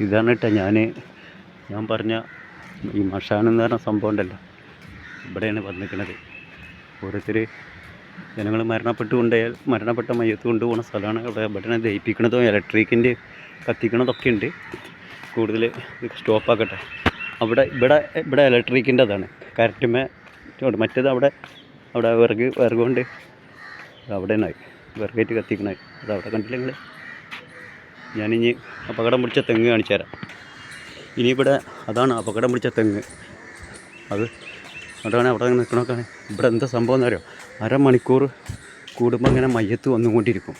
ഇതാണ് കേട്ടോ ഞാൻ ഞാൻ പറഞ്ഞ ഈ മഷാൻ എന്ന് പറഞ്ഞ സംഭവം ഉണ്ടല്ലോ. ഇവിടെയാണ് വന്നിരിക്കുന്നത് ഓരോരുത്തർ ജനങ്ങൾ മരണപ്പെട്ട് കൊണ്ട് മരണപ്പെട്ട മയ്യത്ത് കൊണ്ടുപോകുന്ന സ്ഥലമാണ്. ഇവിടെ ഇവിടെയാണ് ദഹിപ്പിക്കണതും ഇലക്ട്രിക്കിന്റെ കത്തിക്കണതൊക്കെ ഉണ്ട്. കൂടുതൽ സ്റ്റോപ്പാക്കട്ടെ അവിടെ ഇവിടെ ഇവിടെ ഇലക്ട്രിക്കിന്റെ അതാണ് കറക്റ്റുമേ മറ്റേത് അവിടെ അവിടെ വിറക് വിറകുകൊണ്ട് അവിടെ നിന്നായി വിറകേറ്റ് കത്തിക്കണായി അത് അവിടെ കണ്ടില്ലെങ്കിൽ ഞാനിനി അപകടം പിടിച്ച തെങ്ങ് കാണിച്ചു തരാം. ഇനി ഇവിടെ അതാണ് അപകടം പിടിച്ച തെങ്ങ്. അത് അവിടെയാണ് അവിടെ നിൽക്കണമൊക്കെ ഇവിടെ എന്താ സംഭവം എന്ന് അറിയോ അരമണിക്കൂർ കൂടുമ്പോൾ ഇങ്ങനെ മയ്യത്ത് വന്നുകൊണ്ടിരിക്കും.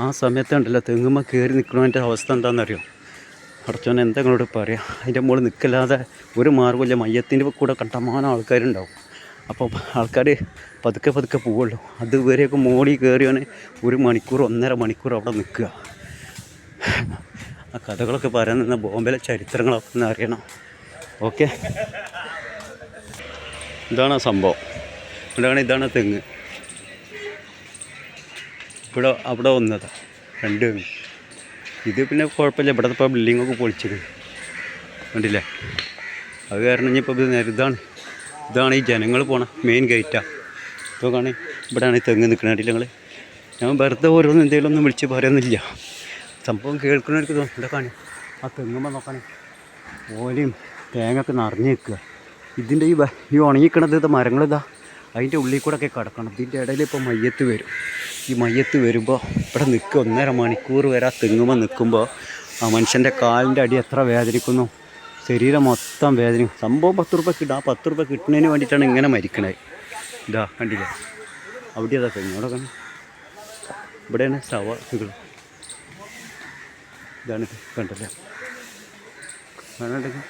ആ സമയത്ത് ഉണ്ടല്ലോ തെങ്ങുമ്മ കയറി നിൽക്കണതിന്റെ അവസ്ഥ എന്താണെന്നറിയോ? അടച്ചോനെ എന്താ നിങ്ങളോട് പറയാം? അതിന്റെ മുകളിൽ നിൽക്കില്ലാതെ ഒരു മാർഗമില്ല മയ്യത്തിന്റെ കൂടെ കണ്ടമാനം ആൾക്കാരുണ്ടാവും. അപ്പോൾ ആൾക്കാർ പതുക്കെ പതുക്കെ പോവുള്ളൂ. അതുവരെയൊക്കെ മോളിൽ കയറിയാണ് ഒരു മണിക്കൂർ ഒന്നര മണിക്കൂർ അവിടെ നിൽക്കുക. ആ കഥകളൊക്കെ പറയാൻ നിന്ന ബോംബെയിലെ ചരിത്രങ്ങളൊക്കെ ഒന്ന് അറിയണം. ഓക്കെ ഇതാണ് സംഭവം. ഇവിടെയാണ് ഇതാണ് തെങ്ങ്. ഇവിടെ അവിടെ വന്നത് രണ്ട് തെങ്ങ്. ഇത് പിന്നെ കുഴപ്പമില്ല. ഇവിടെ ഇപ്പോൾ ബിൽഡിങ്ങൊക്കെ പൊളിച്ചത് കണ്ടില്ലേ? അത് കാരണം ഇനിയിപ്പോൾ ഇത് നേരിതാണ് ഇതാണ്. ഈ ജനങ്ങൾ പോണ മെയിൻ ഗേറ്റാണ് കാണി ഇവിടെയാണ് ഈ തെങ്ങ് നിൽക്കുന്നത് നിങ്ങൾ ഞാൻ വെറുതെ ഓരോന്നും എന്തെങ്കിലും ഒന്നും വിളിച്ച് പറയുന്നില്ല. സംഭവം കേൾക്കുന്നവർക്ക് തോന്നും. ഇവിടെ കാണി. ആ തെങ്ങുമ്പോൾ നോക്കാൻ ഓലയും തേങ്ങയൊക്കെ നിറഞ്ഞു നിൽക്കുക ഇതിന്റെ ഈ ഈ ഉണങ്ങിക്കണത് ഇത് മരങ്ങളിതാ. അതിന്റെ ഉള്ളിൽ കൂടെ ഒക്കെ കിടക്കണം. ഇതിന്റെ ഇടയിൽ ഇപ്പോൾ മയ്യത്ത് വരും. ഈ മയ്യത്ത് വരുമ്പോൾ ഇവിടെ നിൽക്കുക ഒന്നര മണിക്കൂർ വരെ ആ തെങ്ങുമ്പോൾ നിൽക്കുമ്പോൾ ആ മനുഷ്യന്റെ കാലിന്റെ അടി എത്ര വേദനിക്കുന്നു. ശരീരം മൊത്തം വേദനിക്കും. സംഭവം പത്ത് റുപ്യ കിട്ടും. ആ പത്ത് റുപ്യ കിട്ടുന്നതിന് വേണ്ടിയിട്ടാണ് ഇങ്ങനെ മരിക്കണത് ഇതാ കണ്ടില്ല? അവിടെ അതാ തെങ്ങ്. അവിടെ കാണും ഇവിടെയാണ് സവാസുകൾ ഇതാണ് ഇത് കണ്ടല്ലേ? കാണണ്ടെങ്കിൽ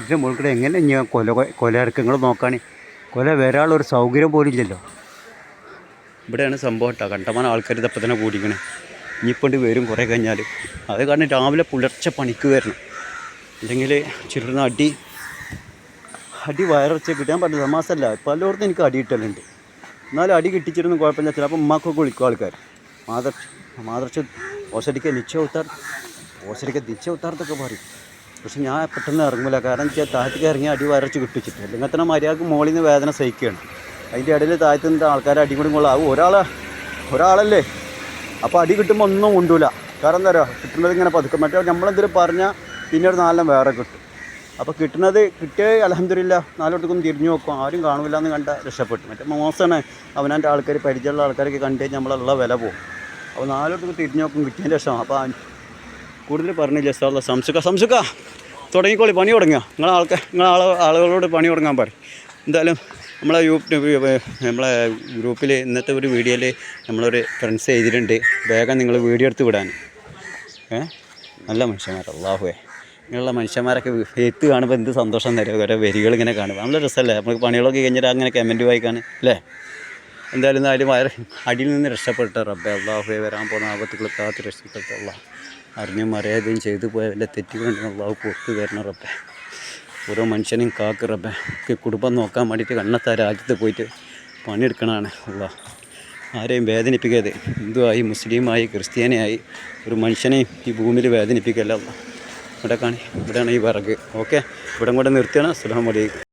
ഇതിന്റെ മുകളിൽ എങ്ങനെ ഞാൻ കൊല കൊലയിറക്കങ്ങൾ നോക്കാൻ കൊല വരാനുള്ളൊരു സൗകര്യം പോലും ഇല്ലല്ലോ. ഇവിടെയാണ് സംഭവം കേട്ടോ. കണ്ടമാനം ആൾക്കാർ ഇതപ്പം തന്നെ കൂടിക്കണേ ഇനിയിപ്പോണ്ട് വരും കുറേ കഴിഞ്ഞാൽ അത് കാരണം രാവിലെ പുലർച്ചെ പണിക്ക് വരണം. അല്ലെങ്കിൽ ചിലർന്ന് അടി അടി വയറച്ച് കിട്ടാൻ പറ്റില്ല തമാസല്ല പലയിടത്തും എനിക്ക് അടി കിട്ടലുണ്ട്. എന്നാലും അടി കിട്ടിച്ചിരുന്നു കുഴപ്പമില്ല. ചിലപ്പോൾ ഉമ്മാക്കൊക്കെ വിളിക്കും ആൾക്കാർ മാതർ മാതർച്ച ഓശടിക്ക നിശ്ചയത്താർ നിശ്ചയ ഉത്താർത്തൊക്കെ പറയും പക്ഷെ ഞാൻ പെട്ടെന്ന് ഇറങ്ങില്ല കാരണം വെച്ചാൽ താഴത്തേക്ക് ഇറങ്ങി അടി വരച്ച് കിട്ടിച്ചിട്ട്. അല്ലെങ്കിൽ തന്നെ മര്യാദയ്ക്ക് മോളിൽ നിന്ന് വേദന സഹിക്കുകയാണ്. അതിന്റെ ഇടയിൽ താഴത്ത് നിന്ന് ആൾക്കാർ അടി കൂടി കൊള്ളാം. അത് ഒരാൾ ഒരാളല്ലേ? അപ്പോൾ അടി കിട്ടുമ്പോൾ ഒന്നും കൊണ്ടൂല കാരണം എന്താ പറയുക? കിട്ടുന്നത് ഇങ്ങനെ പതുക്കെ. മറ്റേ നമ്മളെന്തെങ്കിലും പറഞ്ഞാൽ പിന്നെ ഒരു നാലെണ്ണം വേറെ കിട്ടും. അപ്പോൾ കിട്ടുന്നത് കിട്ടിയ അലഹമില്ല നാലോട്ടേക്കൊന്നും തിരിഞ്ഞു നോക്കും. ആരും കാണില്ല എന്ന് കണ്ട രക്ഷപ്പെട്ടു. മറ്റേ മോശമാണ് അവനാന്റെ ആൾക്കാർ പരിചയമുള്ള ആൾക്കാരൊക്കെ കണ്ടു കഴിഞ്ഞാൽ നമ്മളുള്ള വില പോകും. അപ്പോൾ നാലോട്ടൊക്കെ തിരിഞ്ഞ് നോക്കും കിട്ടിയതിന്റെ രസമാണ് അപ്പോൾ കൂടുതൽ പറഞ്ഞില്ല സാറല്ല സംസുക്ക സംസുക്ക തുടങ്ങിക്കോളി പണി തുടങ്ങുക. നിങ്ങളെ ആൾക്കാർ നിങ്ങളെ ആൾ ആളുകളോട് പണി തുടങ്ങാൻ പറ എന്തായാലും നമ്മളെ യൂട്യൂബ് നമ്മളെ ഗ്രൂപ്പിൽ ഇന്നത്തെ ഒരു വീഡിയോയിൽ നമ്മളൊരു ഫ്രണ്ട്സ് എഴുതിയിട്ടുണ്ട് വേഗം നിങ്ങൾ വീഡിയോ എടുത്ത് വിടാൻ. ഏ? നല്ല മനുഷ്യന്മാർ അള്ളാഹുവേ ഇങ്ങനെയുള്ള മനുഷ്യന്മാരൊക്കെ എത്ത് കാണുമ്പോൾ എന്ത് സന്തോഷം തരും. ഓരോ വരികൾ ഇങ്ങനെ കാണുമ്പോൾ നല്ല രസമല്ലേ? നമുക്ക് പണികളൊക്കെ കഴിഞ്ഞിട്ട് അങ്ങനെ കമന്റ് വായിക്കാൻ അല്ലേ? എന്തായാലും വയറ് അടിയിൽ നിന്ന് രക്ഷപ്പെട്ട റബ്ബെ അള്ളാഹുവെ വരാൻ പോകുന്ന ആപത്തുകൾ കാത്ത് രക്ഷപ്പെട്ടുള്ള അറിഞ്ഞും അറിയാതെയും ചെയ്തു പോയ വല്ല തെറ്റുകൊണ്ട് അള്ളാഹു പുറത്ത് തരണം റബ്ബെ. ഓരോ മനുഷ്യനെയും കാക്ക് റബ്ബെ. കുടുംബം നോക്കാൻ വേണ്ടിയിട്ട് കണ്ണത്ത രാജ്യത്ത് പോയിട്ട് പണിയെടുക്കണതാണ് ഉള്ള ആരെയും വേദനിപ്പിക്കാതെ ഹിന്ദുവായി മുസ്ലിമായി ക്രിസ്ത്യാനിയായി ഒരു മനുഷ്യനെയും ഈ ഭൂമിയിൽ വേദനിപ്പിക്കല്ല ഇവിടെ കാണി ഇവിടെയാണ് ഈ വിറക്. ഓക്കെ? ഇവിടെ കൂടെ നിർത്തിയാണ്. അസ്ലാം അലൈക്കും.